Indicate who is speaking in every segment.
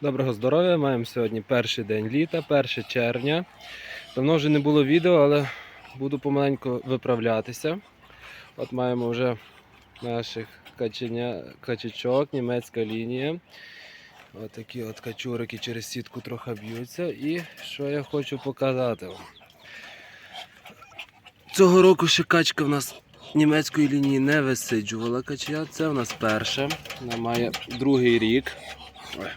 Speaker 1: Доброго здоров'я! Маємо сьогодні перший день літа, 1 червня. Давно вже не було відео, але буду помаленьку виправлятися. От маємо вже наших каченя, качечок, німецька лінія. От такі от качурики через сітку трохи б'ються. І що я хочу показати вам. Цього року ще качка в нас німецької лінії не висиджувала каченя. Це в нас перша. Вона має другий рік. Ой,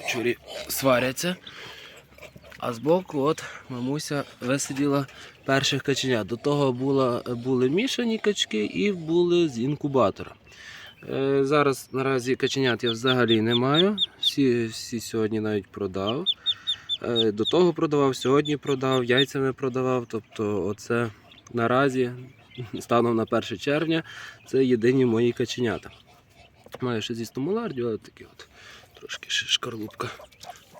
Speaker 1: качурі сваряться. А збоку от мамуся висиділа перших каченят. До того була, були мішані качки і були з інкубатора. Е, зараз наразі каченят я взагалі не маю. Всі, всі сьогодні навіть продав. Е, до того продавав, сьогодні продав, яйцями продавав. Тобто, оце наразі, станом на 1 червня, це єдині мої каченята. Маю ще зі стомулардів, але такі от трошки ще шкарлупка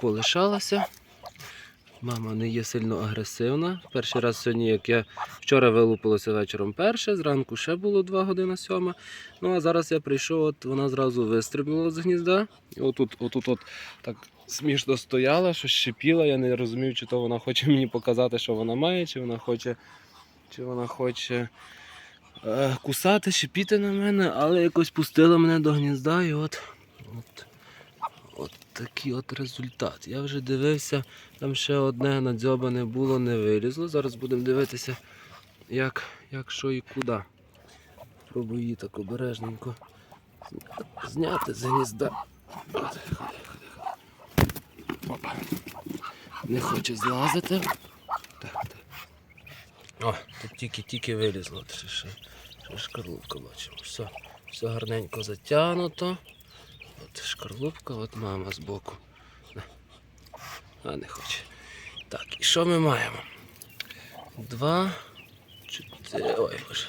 Speaker 1: полишалася. Мама не є сильно агресивна. Перший раз сьогодні, як я вчора вилупилося вечором перше, зранку ще було 2 години сьома. Ну а зараз я прийшов, от вона зразу вистрибнула з гнізда. І отут, отут от так смішно стояла, щось шипіла. Я не розумів, чи то вона хоче мені показати, що вона має, чи вона хоче, чи вона хоче е, кусати, шипіти на мене, але якось пустила мене до гнізда і от, от такий от результат. Я вже дивився, там ще одне надзьобане було, не вилізло. Зараз будемо дивитися, як, як що і куди. Пробую її так обережненько зняти з гнізда. Не хоче злазити. Так, так. О, тут тільки-тільки вилізло. Ще, ще, ще бачимо. Все, все гарненько затягнуто. От шкарлупка, от мама збоку. А не хоче. Так, і що ми маємо? Два, чотири. Ой, боже.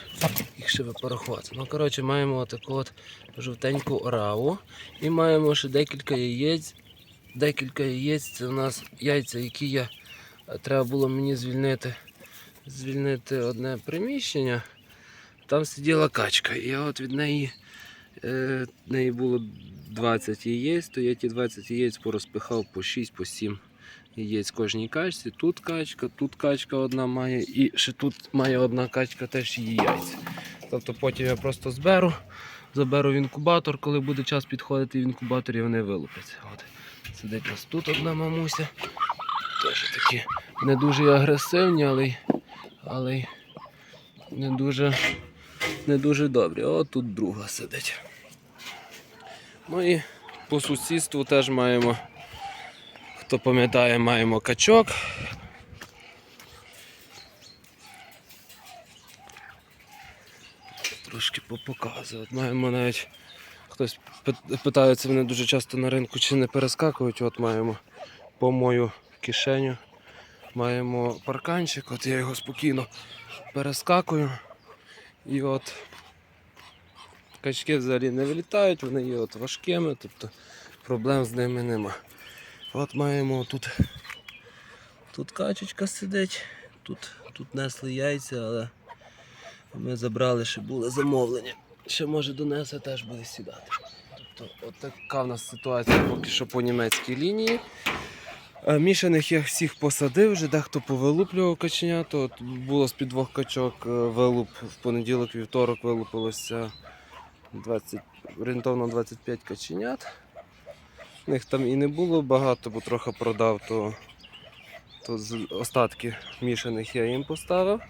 Speaker 1: Їх ще би порахувати. Ну, коротше, маємо отаку от жовтеньку ораву. І маємо ще декілька яєць. Декілька яєць. Це у нас яйця, які я треба було мені звільнити. Звільнити одне приміщення. Там сиділа качка. І я от від неї, е, неї було 20 яєць, то я ті 20 яєць порозпихав по 6, по 7 яєць кожній качці. Тут качка, тут качка одна має, і ще тут має одна качка теж її яйця. Тобто потім я просто зберу, заберу в інкубатор, коли буде час підходити в інкубаторі, вони вилупляться. От. Сидить ось тут одна мамуся. Теж такі не дуже агресивні, але, але не дуже, не дуже добрі. От тут друга сидить. Ну і по сусідству теж маємо, хто пам'ятає, маємо качок. Трошки попоказую. От маємо навіть хтось питається мене дуже часто на ринку, чи не перескакують. От маємо по мою кишеню. Маємо парканчик, от я його спокійно перескакую. І от качки взагалі не вилітають, вони є от важкими, тобто проблем з ними нема. От маємо тут, тут качечка сидить, тут, тут несли яйця, але ми забрали, ще були замовлення. Ще може донесе, теж буде сідати. Тобто, от така в нас ситуація поки що по німецькій лінії. Е, Мішаних я всіх посадив, вже дехто повилуплював каченят. От було з-під двох качок е, вилуп в понеділок, вівторок вилупилося 20, орієнтовно 25 каченят. В них там і не було багато, бо трохи продав, то, то з остатки мішаних я їм поставив.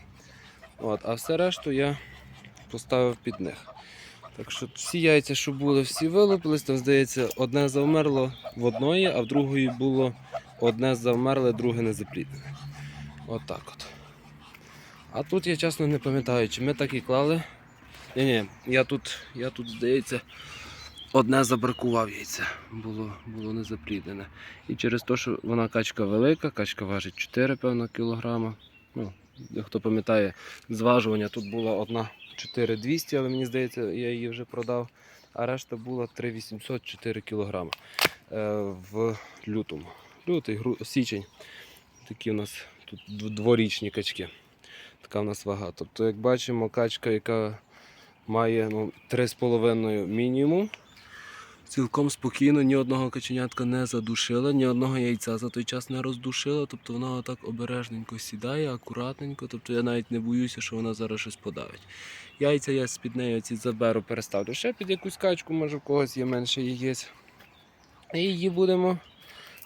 Speaker 1: От, а все решту я поставив під них. Так що всі яйця, що були, всі вилупились, там здається, одне завмерло в одної, а в другої було одне завмерле, друге не запліднене. От от. А тут я чесно не пам'ятаю, чи ми так і клали. Ні, ні, я тут, я тут, здається, одне забракував яйця. Було, було не запліднене. І через те, що вона качка велика, качка важить 4 певно кілограма. Ну, хто пам'ятає, зважування тут була одна 4200, але мені здається, я її вже продав. А решта була 3800 4 кілограма е, в лютому. Лютий, січень. Такі у нас тут дворічні качки. Така у нас вага. Тобто, як бачимо, качка, яка має ну, 3,5 мінімум. цілком спокійно, ні одного каченятка не задушила, ні одного яйця за той час не роздушила. Тобто вона отак обережненько сідає, акуратненько. Тобто я навіть не боюся, що вона зараз щось подавить. Яйця я з-під неї ці заберу, переставлю ще під якусь качку, може в когось є менше яєць. І її будемо,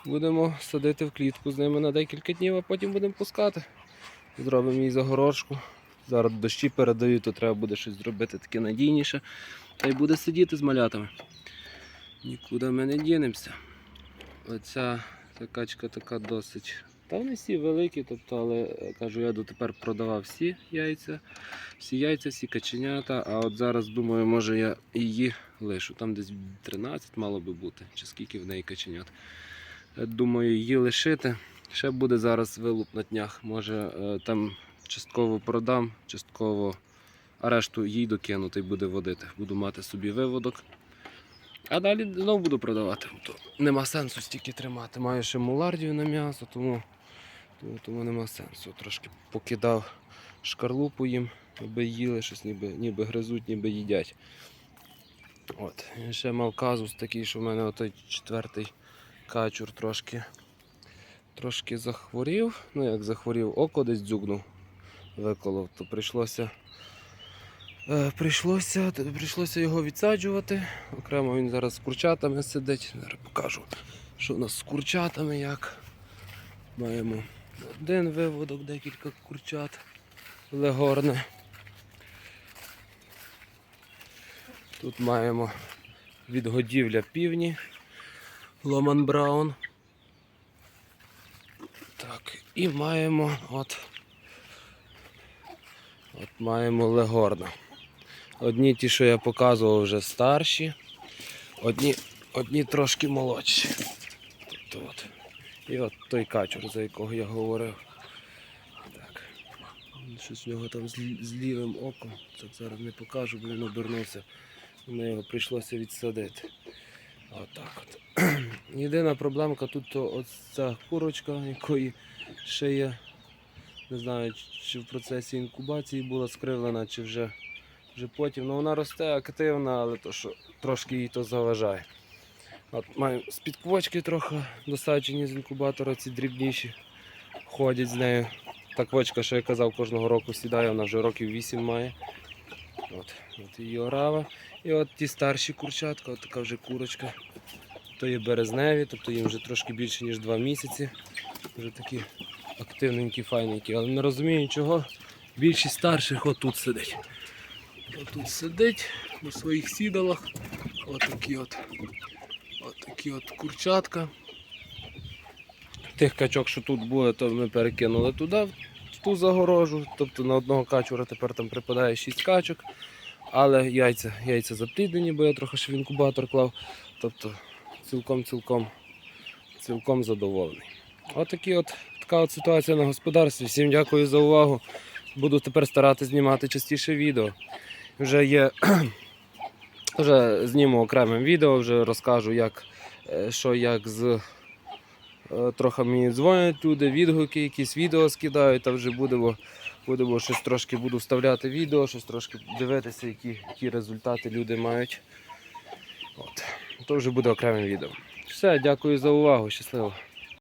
Speaker 1: будемо садити в клітку з ними на декілька днів, а потім будемо пускати. Зробимо їй загорожку. Зараз дощі передають, то треба буде щось зробити таке надійніше. Та й буде сидіти з малятами. Нікуди ми не дінемося. Оця ця така досить. Та вони всі великі, тобто, але е, кажу, я дотепер продавав всі яйця, всі яйця, всі каченята. А от зараз думаю, може я її лишу. Там десь 13 мало би бути, чи скільки в неї каченят. Думаю, її лишити. Ще буде зараз вилуп на днях. Може е, там частково продам, частково а решту їй докину та буде водити. Буду мати собі виводок. А далі знову буду продавати. То нема сенсу стільки тримати. Маю ще мулардію на м'ясо, тому, тому, тому нема сенсу. Трошки покидав шкарлупу їм, аби їли щось, ніби, ніби гризуть, ніби їдять. От. Ще мав казус такий, що в мене отой четвертий качур трошки, трошки захворів. Ну як захворів, око десь дзюгнув, виколов, то прийшлося. Е, прийшлося, прийшлося його відсаджувати. Окремо він зараз з курчатами сидить. Зараз покажу, що в нас з курчатами як. Маємо один виводок, декілька курчат. Легорне. Тут маємо відгодівля півні. Ломан Браун. Так, і маємо от. От маємо легорна. Одні ті, що я показував, вже старші, одні, одні трошки молодші. Тобто от. І от той качур, за якого я говорив. Так. Щось в нього там з, з лівим оком. Так зараз не покажу, бо він обернувся. Ми його прийшлося відсадити. Отак от. Єдина проблемка тут то от ця курочка, якої ще є. Не знаю, чи в процесі інкубації була скривлена, чи вже, вже потім. Ну вона росте активна, але то що трошки їй то заважає. От маю з-під квочки трохи досаджені з інкубатора, ці дрібніші ходять з нею. Та квочка, що я казав, кожного року сідає, вона вже років 8 має. От, от її орава. І от ті старші курчатка, от така вже курочка. То є березневі, тобто їм вже трошки більше, ніж 2 місяці. Вже такі активненькі, файненькі. Але не розумію чого. Більшість старших отут сидить. Отут сидить на своїх сідалах. Отакі от, отакі от курчатка. Тих качок, що тут були, то ми перекинули туди, в ту загорожу. Тобто на одного качура тепер там припадає 6 качок. Але яйця, яйця запліднені, бо я трохи ще в інкубатор клав. Тобто цілком-цілком цілком задоволений. Отакі от така от ситуація на господарстві. Всім дякую за увагу. Буду тепер старатися знімати частіше відео. Вже є. Вже зніму окремим відео, вже розкажу, як, е, що як з. Е, Трохи мені дзвонять люди, відгуки, якісь відео скидають, та вже будемо, будемо щось трошки буду вставляти відео, щось трошки дивитися, які, які результати люди мають. От. То вже буде окремим відео. Все, дякую за увагу, щасливо.